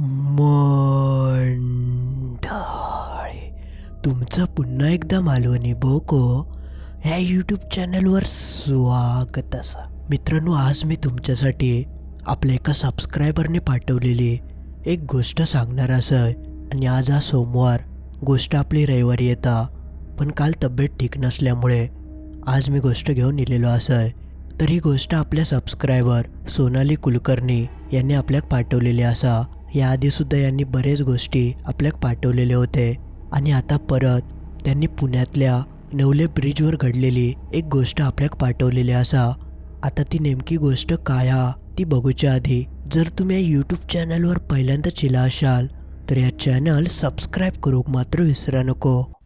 मंडळी तुमचं पुन्हा एकदा मालवणी बोको ह्या यूट्यूब चॅनलवर स्वागत असा. मित्रांनो आज मी तुमच्यासाठी आपल्या एका सबस्क्रायबरने पाठवलेली एक गोष्ट सांगणार असं आणि आज हा सोमवार गोष्ट आपली रविवारी येता पण काल तब्येत ठीक नसल्यामुळे आज मी गोष्ट घेऊन इलेलो असं तर ही गोष्ट आपल्या सबस्क्रायबर सोनाली कुलकर्णी यांनी आपल्याक पाठवलेली असा. याआधीसुद्धा यांनी बरेच गोष्टी आपल्याक पाठवलेले होते. आणि आता परत त्यांनी पुण्यातल्या नवले ब्रिजवर घडलेली एक गोष्ट आपल्याक पाठवलेली असा. आता ती नेमकी गोष्ट काय हा ती बघूच्या आधी जर तुम्ही या यूट्यूब चॅनलवर पहिल्यांदा चिला असाल तर या चॅनल सबस्क्राईब करूक मात्र विसरा नको.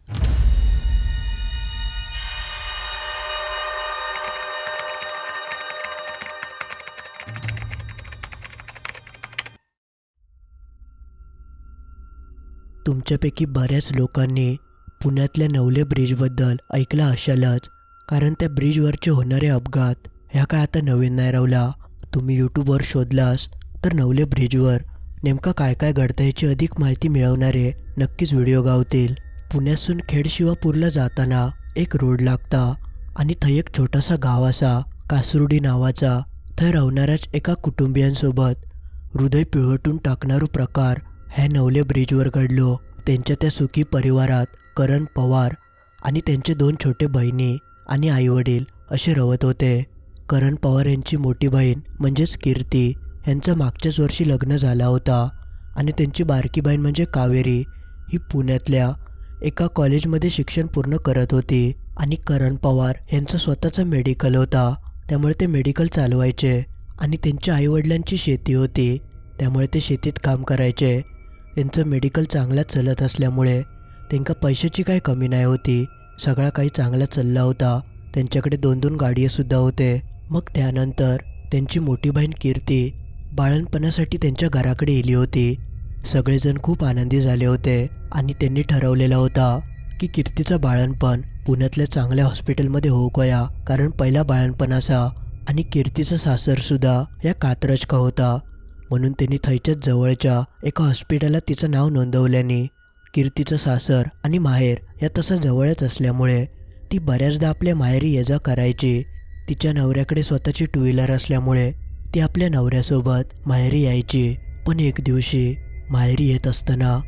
तुमच्यापैकी बऱ्याच लोकांनी पुण्यातल्या नवले ब्रिजबद्दल ऐकलं असालच. कारण त्या ब्रिजवरचे होणारे अपघात ह्या काय आता नवीन नाही रावला तुम्ही यूट्यूबवर शोधलास तर नवले ब्रिजवर नेमका काय काय घडतं याची अधिक माहिती मिळवणारे नक्कीच व्हिडिओ गावतील. पुण्यासून खेडशिवापूरला जाताना एक रोड लागता आणि थंय एक छोटासा गाव असा कासुर्डी नावाचा. थंय राहणाऱ्याच एका कुटुंबियांसोबत हृदय पिळवटून टाकणारो प्रकार ह्या नवले ब्रिजवर घडलो. त्यांच्या त्या सुखी परिवारात करण पवार आणि त्यांचे दोन छोटे बहिणी आणि आईवडील असे रवत होते. करण पवार यांची मोठी बहीण म्हणजेच कीर्ती यांचं मागच्याच वर्षी लग्न झाला होता आणि त्यांची बारकी बहीण म्हणजे कावेरी ही पुण्यातल्या एका कॉलेजमध्ये शिक्षण पूर्ण करत होती आणि करण पवार यांचं स्वतःचं मेडिकल होता. त्यामुळे ते मेडिकल चालवायचे आणि त्यांच्या आईवडिलांची शेती होती. त्यामुळे ते शेतीत काम करायचे. त्यांचं मेडिकल चांगलं चलत असल्यामुळे त्यांना पैशाची काही कमी नाही होती. सगळा काही चांगला चालला होता. त्यांच्याकडे दोन दोन गाडीसुद्धा होते. मग त्यानंतर त्यांची मोठी बहीण कीर्ती बाळणपणासाठी त्यांच्या घराकडे येली होती. सगळेजण खूप आनंदी झाले होते आणि त्यांनी ठरवलेला होता की कीर्तीचं बाळणपण पुण्यातल्या चांगल्या हॉस्पिटलमध्ये होकोया कारण पहिला बाळणपण असा आणि कीर्तीचं सासरसुद्धा या कात्रज का होता. म्हणून त्यांनी थैच्याच जवळच्या एका हॉस्पिटलात तिचं नाव नोंदवल्याने कीर्तीचं सासर आणि माहेर या तसं जवळच असल्यामुळे ती बऱ्याचदा आपल्या माहेरी ये जा करायची. तिच्या नवऱ्याकडे स्वतःची टू व्हीलर असल्यामुळे ती आपल्या नवऱ्यासोबत माहेरी यायची. पण एक दिवशी माहेरी येत असताना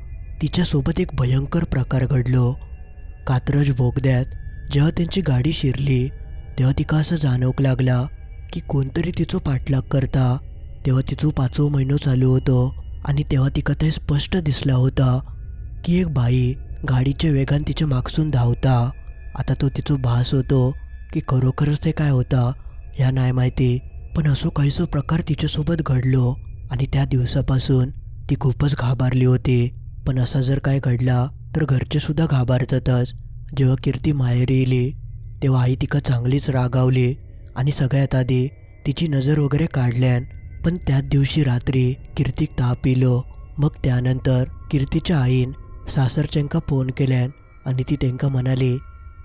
तिच्यासोबत एक भयंकर प्रकार घडलो. कात्रज बोगद्यात जेव्हा त्यांची गाडी शिरली तेव्हा तिका असं जाणवक लागला की कोणतरी तिचं पाठलाग करता तेव्हा तिचं पाचवं महिनो चालू होतं आणि तेव्हा तिका ते स्पष्ट दिसला होता की एक बाई गाडीच्या वेगान तिच्या मागसून धावता. आता तो तिचं भास होतो की खरोखरच ते काय होता ह्या नाही माहिती पण असो काहीसो प्रकार तिच्यासोबत घडलो आणि त्या दिवसापासून ती खूपच घाबरली होती. पण असा जर काय घडला तर घरचेसुद्धा घाबरतातच. जेव्हा कीर्ती माहेरी येली तेव्हा आई तिका चांगलीच रागावली आणि सगळ्यात आधी तिची नजर वगैरे काढल्यान पण त्याच दिवशी रात्री कीर्तीक ताप इलो मग त्यानंतर कीर्तीच्या आईन सासरच्यांका फोन केल्यान आणि ती त्यांका म्हणाली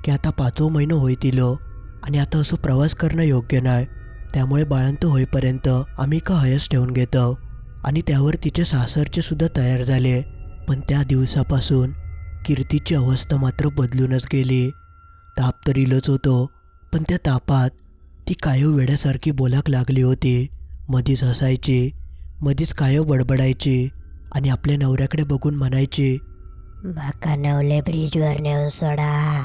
की आता पाचवो महिनो होईतिलो आणि आता असं प्रवास करणं योग्य नाही त्यामुळे बाळंत होईपर्यंत आम्ही का हयस ठेवून घेतो आणि त्यावर तिचे सासरचे सुद्धा तयार झाले. पण त्या दिवसापासून कीर्तीची अवस्था मात्र बदलूनच गेली. ताप तर इलोच होतो पण त्या तापात ती कायव वेड्यासारखी बोलाक लागली होती. मधीच हसायची मधीच कायव बडबडायची आणि आपल्या नवऱ्याकडे बघून म्हणायची माका नवले ब्रिजवर नेऊन सोडा.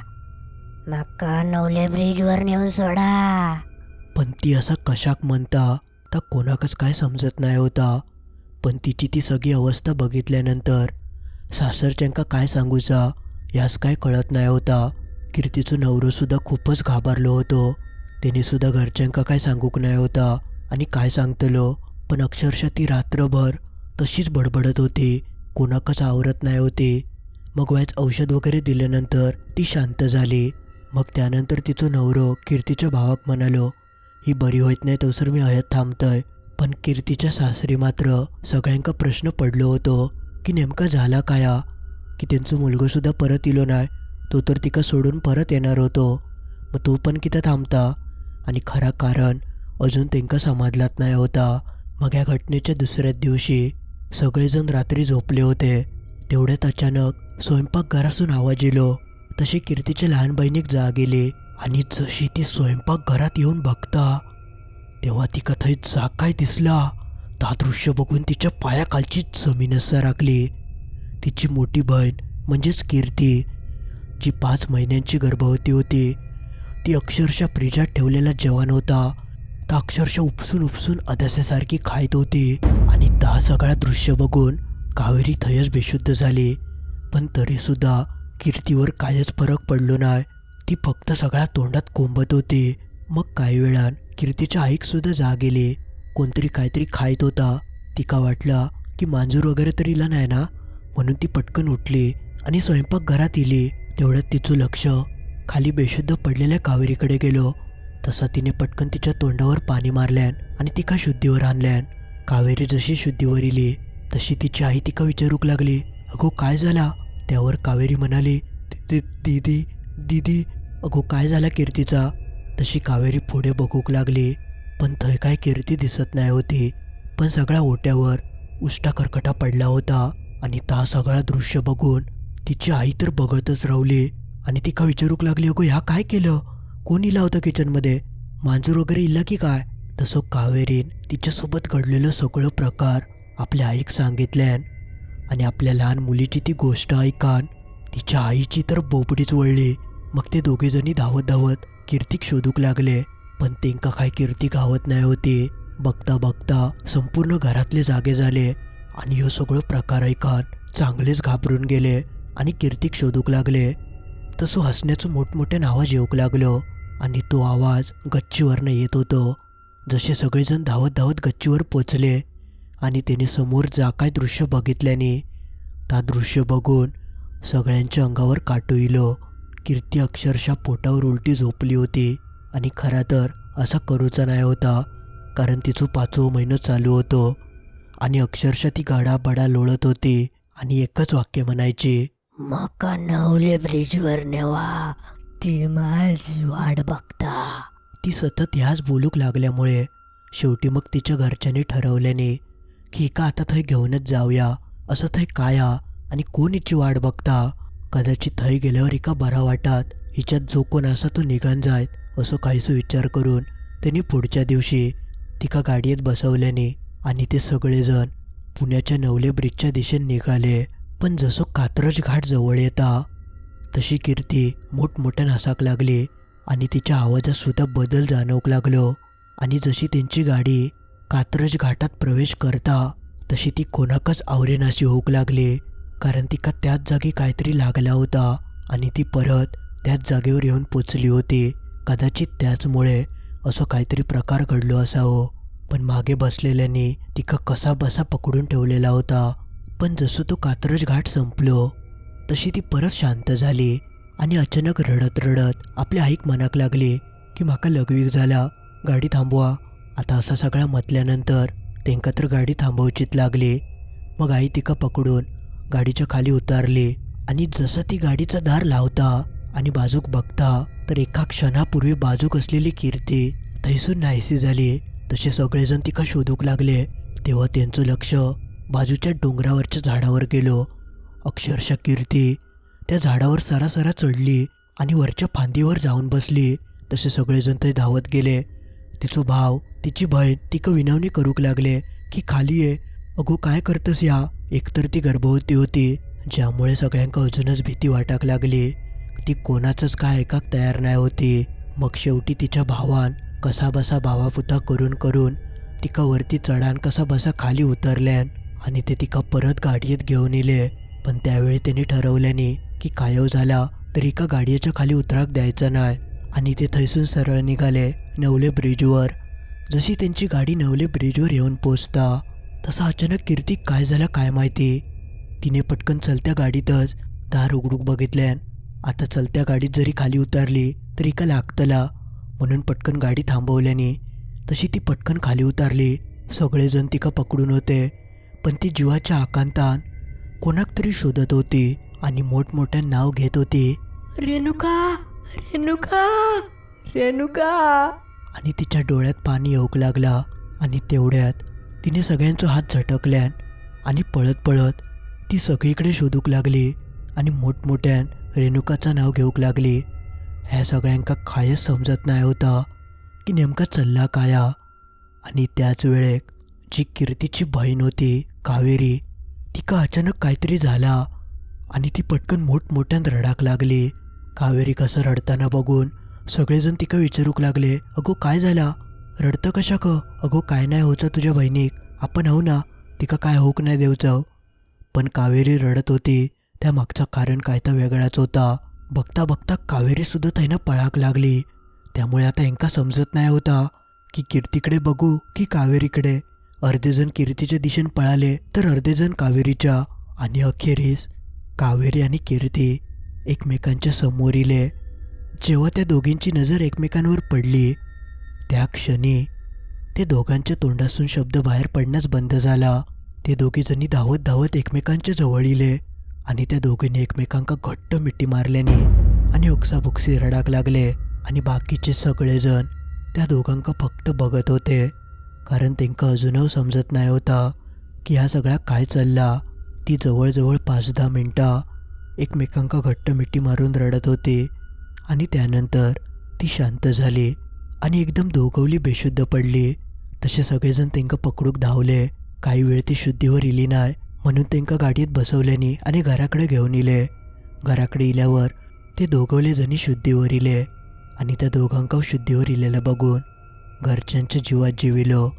माका नवले ब्रिजवर नेऊन सोडा. पण ती असा कशाक म्हणता तर कोणाकच काय समजत नाही होता. पण तिची ती सगळी अवस्था बघितल्यानंतर सासरच्यांका काय सांगूचा यास काय कळत नाही होता. कीर्तीचं नवरोसुद्धा खूपच घाबरलो होतो. त्याने सुद्धा घरच्यांका काय सांगूक नाही होता. आणि काय सांगतलो? पण अक्षरशः ती रात्रभर तशीच बडबडत होती. कोणाकच आवरत नाही होती. मग वायच औषध वगैरे दिल्यानंतर ती शांत झाली. मग त्यानंतर तिचं नवरो कीर्तीच्या भावाक म्हणालो ही बरी होत नाही तसर मी हयात थांबतय. पण कीर्तीच्या सासरी मात्र सगळ्यांका प्रश्न पडलो होतो की नेमका झाला काया? की त्यांचं मुलगोसुद्धा परत इलो नाही? तो तर तिका सोडून परत येणार होतो. मग तो पण किती थांबता? आणि खरा कारण अजून त्यांका समाधलात नाही होता. मग या घटनेच्या दुसऱ्याच दिवशी सगळेजण रात्री झोपले होते. तेवढ्यात अचानक स्वयंपाकघरासून आवाज येलो. तशी कीर्तीच्या लहान बहिणीक जाग गेली आणि जशी ती स्वयंपाकघरात येऊन बघता तेव्हा ती कथईत जाग काय दिसला. ता दृश्य बघून तिच्या पायाखालची जमीन राखली. तिची मोठी बहीण म्हणजेच कीर्ती जी पाच महिन्यांची गर्भवती होती ती अक्षरशः फ्रिजात ठेवलेला जवान होता. तर अक्षरशः उपसून उपसून अदस्यासारखी खायत होती. आणि ता सगळा दृश्य बघून कावेरी थयच बेशुद्ध झाली. पण तरीसुद्धा कीर्तीवर कायच फरक पडलो नाही. ती फक्त सगळ्या तोंडात कोंबत होती. मग काही वेळान कीर्तीच्या आईकसुद्धा जाग गेली. कोणतरी काहीतरी खायत होता. तिका वाटलं की मांजूर वगैरे तर इला नाही ना? म्हणून ती पटकन उठली आणि स्वयंपाकघरात इली. तेवढ्यात तिचं लक्ष खाली बेशुद्ध पडलेल्या कावेरीकडे गेलो. तसा तिने पटकन तिच्या तोंडावर पाणी मारल्यान आणि तिका शुद्धीवर आणल्यान. कावेरी जशी शुद्धीवर इली तशी तिची आई तिका विचारूक लागली अगो काय झाला? त्यावर कावेरी म्हणाली दीदी दीदी अगो काय झाला कीर्तीचा? तशी कावेरी पुढे बघूक लागली पण थंय काय कीर्ती दिसत नाही होती पण सगळ्या ओट्यावर उष्टा करकटा पडला होता आणि ता सगळा दृश्य बघून तिची आई तर बघतच रावली आणि तिका विचारूक लागली अगो ह्या काय केलं? कोणी लावतं किचनमध्ये मांजूर वगैरे इला की काय? तसं कावेरीन तिच्यासोबत घडलेलं सगळं प्रकार आपल्या आईक सांगितल्यान. आणि आपल्या लहान मुलीची ती गोष्ट ऐकान तिच्या आईची तर बोबडीच वळली. मग ते दोघेजणी धावत धावत कीर्तिक शोधूक लागले. पण तेंका काय कीर्ती गावत नाही होती. बघता बघता संपूर्ण घरातले जागे झाले. आणि ह्यो सगळं प्रकार ऐकान चांगलेच घाबरून गेले आणि कीर्तिक शोधूक लागले. तसं हसण्याचं मोठमोठ्या नावा येऊक लागलो. आणि तो आवाज गच्चीवरनं येत होतो. जसे सगळेजण धावत धावत गच्चीवर पोचले आणि त्याने समोर जा काय दृश्य बघितल्याने ता दृश्य बघून सगळ्यांच्या अंगावर काटू इलो. कीर्ती अक्षरशः पोटावर उलटी झोपली होती आणि खरा तर असा करूचा नाही होता कारण तिचं पाचवं महिनं चालू होतो आणि अक्षरशः ती गाडाबडा लोळत होती आणि एकच वाक्य म्हणायची मका नवले ब्रिजवर नेवा. ती माझी वाट बघता. ती सतत ह्याच बोलूक लागल्यामुळे शेवटी मग तिच्या घरच्यांनी ठरवल्याने की एका आता थंय घेऊनच जाऊया असं थंय काया आणि कोण हिची वाट बघता? कदाचित थंय गेल्यावर एका बरा वाटात हिच्यात जो कोण असा तो निघान जायत असं काहीसो विचार करून त्यांनी पुढच्या दिवशी तिका गाडीत बसवल्याने आणि ते सगळेजण पुण्याच्या नवले ब्रिजच्या दिशेने निघाले. पण जसं कात्रज घाट जवळ येता तशी कीर्ती मोठमोठ्या हसाक लागली आणि तिच्या आवाजातसुद्धा बदल जाणवू लागलो. आणि जशी त्यांची गाडी कात्रज घाटात प्रवेश करता तशी ती कोणाकच आवरेनाशी होऊक लागली कारण तिका त्याच जागी काहीतरी लागला होता आणि ती परत त्याच जागेवर येऊन पोचली होती. कदाचित त्याचमुळे असं काहीतरी प्रकार घडलो असावं पण मागे बसलेल्याने तिका कसा बसा पकडून ठेवलेला होता. पण जसं तो कात्रज घाट संपलो तशी ती परत शांत झाली आणि अचानक रडत रडत आपल्या आईक मनाक लागली की माका लघवीक झाला गाडी थांबवा. आता असा सगळा म्हटल्यानंतर तेंका तर गाडी थांबवचीत लागली. मग आई तिका पकडून गाडीच्या खाली उतारली आणि जसं ती गाडीचा दार लावता आणि बाजूक बघता तर एका क्षणापूर्वी बाजूक असलेली कीर्ती थैसून नाहीसी झाली. तसे सगळेजण तिका शोधूक लागले. तेव्हा त्यांचं लक्ष बाजूच्या डोंगरावरच्या झाडावर गेलो. अक्षरशः कीर्ती. त्या झाडावर सरासरा चढली आणि वरच्या फांदीवर जाऊन बसली. तसे सगळेजण ते धावत गेले. तिचो भाव तिची बहीण तिका विनवणी करूक लागले की खाली ये. अगो काय करतस या? एकतर ती गर्भवती होती ज्यामुळे सगळ्यांका अजूनच भीती वाटाक लागली. ती कोणाचंच काय ऐकाक तयार नाही होती. मग शेवटी तिच्या भावान कसा बसा भावापुता करून करून तिका वरती चढान कसा बसा खाली उतरल्यान आणि ते तिका परत गाडीत घेऊन येले पण त्यावेळी त्यांनी ठरवल्याने की कायव झाला तरी एका गाडीच्या खाली उतराक द्यायचा नाही आणि ते थैसून सरळ निघाले नवले ब्रिजवर. जशी त्यांची गाडी नवले ब्रिजवर येऊन पोचता तसा अचानक कीर्ती काय झालं काय माहिती? तिने पटकन चलत्या गाडीतच दार उघडूक बघितल्यान आता चलत्या गाडीत जरी खाली उतरली तरी का लागतला म्हणून पटकन गाडी थांबवल्याने तशी ती पटकन खाली उतरली. सगळेजण तिका पकडून होते पण ती जीवाच्या आकांतान कोणाक तरी शोधत होती आणि मोठमोठ्या नाव घेत होती. रेणुका रेणुका रेणुका. आणि तिच्या डोळ्यात पाणी येऊक लागला आणि तेवढ्यात तिने सगळ्यांचा हात झटकल्यान आणि पळत पळत ती सगळीकडे शोधूक लागली आणि मोठमोठ्यान रेणुकाचं नाव घेऊक लागली. ह्या सगळ्यांका कायच समजत नाही होता की नेमका चल्ला काया. आणि त्याच वेळेक जी कीर्तीची बहीण होती कावेरी तिका अचानक काहीतरी झाला आणि ती पटकन मोठमोठ्यानं रडाक लागली. कावेरी कसं रडताना बघून सगळेजण तिका विचारूक लागले अगो काय झाला? रडतं कशा क? अगो काय नाही होचं तुझ्या बहिणीक आपण हो ना. तिका काय होऊक नाही देवचं पण कावेरी रडत होती. त्या मागचं कारण काय तर वेगळाच होता. बघता बघता कावेरीसुद्धा त्यानं पळाक लागली. त्यामुळे आता यांका समजत नाही होता की कीर्तीकडे बघू की कावेरीकडे. अर्धेजण कीर्तीच्या दिशेने पळाले तर अर्धेजण कावेरीच्या आणि अखेरीस कावेरी आणि कीर्ती एकमेकांच्या समोर इले. जेव्हा त्या दोघींची नजर एकमेकांवर पडली त्या क्षणी ते दोघांच्या तोंडासून शब्द बाहेर पडण्यास बंद झाला. ते दोघीजणी धावत धावत एकमेकांच्या जवळ इले आणि त्या दोघींनी एकमेकांका घट्ट मिठी मारल्याने आणि ओक्साबोक्सी रडाक लागले आणि बाकीचे सगळेजण त्या दोघांका फक्त बघत होते. कारण तेंका अजूनही समजत नाही होता की ह्या सगळ्या काय चालला. ती जवळजवळ पाच दहा मिनटं एकमेकांका घट्ट मिठी मारून रडत होती आणि त्यानंतर ती शांत झाली आणि एकदम दोघवली बेशुद्ध पडली. तसे सगळेजण तेंका पकडूक धावले. काही वेळ ती शुद्धीवर इली नाही म्हणून त्यांका गाडीत बसवल्याने आणि घराकडे घेऊन इले. घराकडे इल्यावर ते दोघवले जणी शुद्धीवर इले आणि त्या दोघांका शुद्धीवर इलेलं बघून घरच्यांच्या जीवात जीविलो.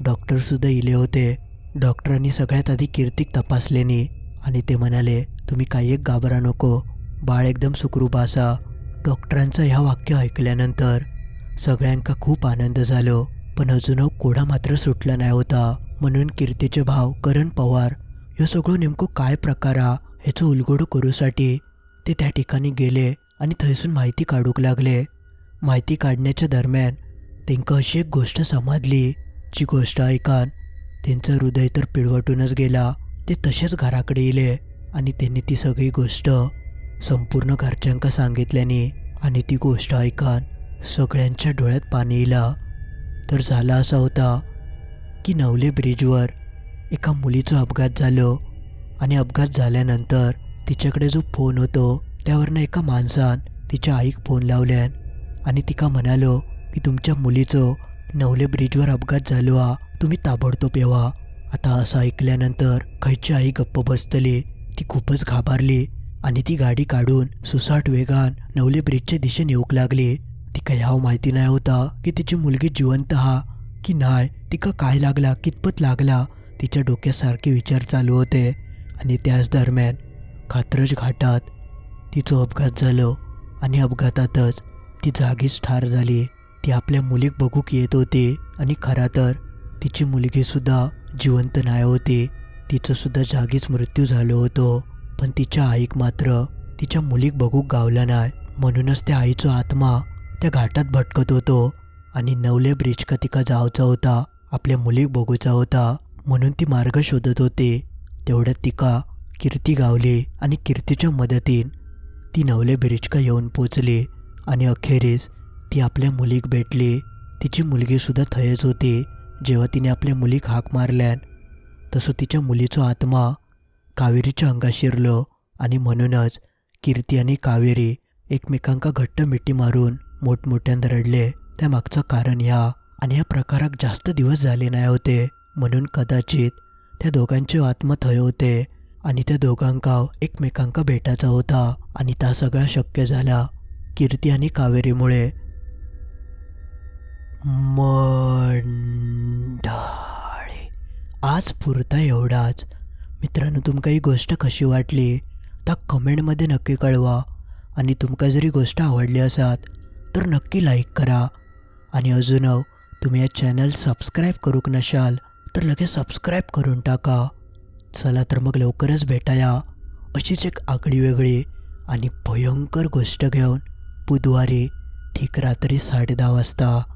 डॉक्टरसुद्धा इले होते. डॉक्टरांनी सगळ्यात आधी कीर्तिक तपासलेनी आणि ते म्हणाले तुम्ही काही एक घाबरा नको. बाळ एकदम सुखरूप असा. डॉक्टरांचं ह्या वाक्य ऐकल्यानंतर सगळ्यांका खूप आनंद झालो. पण अजून कोडा मात्र सुटला नाही होता. म्हणून कीर्तीचे भाव करण पवार ह्यो सगळं नेमकं काय प्रकार हा ह्याचं उलगडो करूसाठी ते त्या ठिकाणी गेले आणि थंयसून माहिती काढूक लागले. माहिती काढण्याच्या दरम्यान त्यांका अशी एक गोष्ट समजली जी गोष्ट ऐकान त्यांचं हृदय तर पिळवटूनच गेला. ते तसेच घराकडे येले आणि त्यांनी ती सगळी गोष्ट संपूर्ण घरच्यांका सांगितल्याने आणि ती गोष्ट ऐकान सगळ्यांच्या डोळ्यात पाणी इला. तर झाला असा होता की नवले ब्रिजवर एका मुलीचा अपघात झालो आणि अपघात झाल्यानंतर तिच्याकडे जो फोन होतो त्यावरनं एका माणसान तिच्या आईक फोन लावल्यान आणि तिका म्हणालो की तुमच्या मुलीचं नवले ब्रिजवर अपघात झालो हा तुम्ही ताबडतोब येवा. आता असं ऐकल्यानंतर खैची आई गप्प बसतली. ती खूपच घाबरली आणि ती गाडी काढून सुसाट वेगान नवले ब्रिजच्या दिशेने येऊक लागली. तिका ह्याव माहिती नाही होता की तिची मुलगी जिवंत हा की नाही तिका काय लागला कितपत लागला तिच्या डोक्यासारखे विचार चालू होते. आणि त्याच दरम्यान खात्रज घाटात तिचं अपघात झालं आणि अपघातातच ती जागीच ठार झाली. ती आपल्या मुलीक बघूक येत होते. आणि खरा तर तिची मुलगीसुद्धा जिवंत नाही होती. तिचंसुद्धा जागीच मृत्यू झालो होतो. पण तिच्या आईक मात्र तिच्या मुलीक बघूक गावला नाही म्हणूनच त्या आईचा आत्मा त्या घाटात भटकत होतो. आणि नवले ब्रिज का तिका जावचा होता आपल्या मुलीक बघूचा होता. म्हणून ती मार्ग शोधत होते. तेवढ्यात तिका कीर्ती गावली आणि कीर्तीच्या मदतीन ती नवले ब्रिजका येऊन पोचली. आणि अखेरीस ती आपल्या मुलीक भेटली. तिची मुलगीसुद्धा थयच होती. जेव्हा तिने आपल्या मुलीक हाक मारल्यान तसं तिच्या मुलीचा आत्मा कावेरीच्या अंगात शिरलो आणि म्हणूनच कीर्ती आणि कावेरी एकमेकांका घट्ट मिठी मारून मोठमोठ्यानं रडले. त्या मागचं कारण ह्या आणि या प्रकारात जास्त दिवस झाले नाही होते. म्हणून कदाचित त्या दोघांचे आत्मा थय होते आणि त्या दोघांका एकमेकांका भेटायचा होता आणि त्या सगळा शक्य झाला कीर्ती आणि कावेरीमुळे मंडळी. आज पुरता एवढाच. मित्रांनो तुमका ही गोष्ट कशी वाटली? त्या कमेंटमध्ये नक्की कळवा. आणि तुमका जरी गोष्ट आवडली असात तर नक्की लाईक करा. आणि अजून तुम्ही या चॅनल सबस्क्राईब करूक नशाल तर लगेच सबस्क्राईब करून टाका. चला तर मग लवकरच भेटाया. अशीच एक आगळी वेगळी आणि भयंकर गोष्ट घेऊन बुधवारी ठीक रात्री साडे दहा वाजता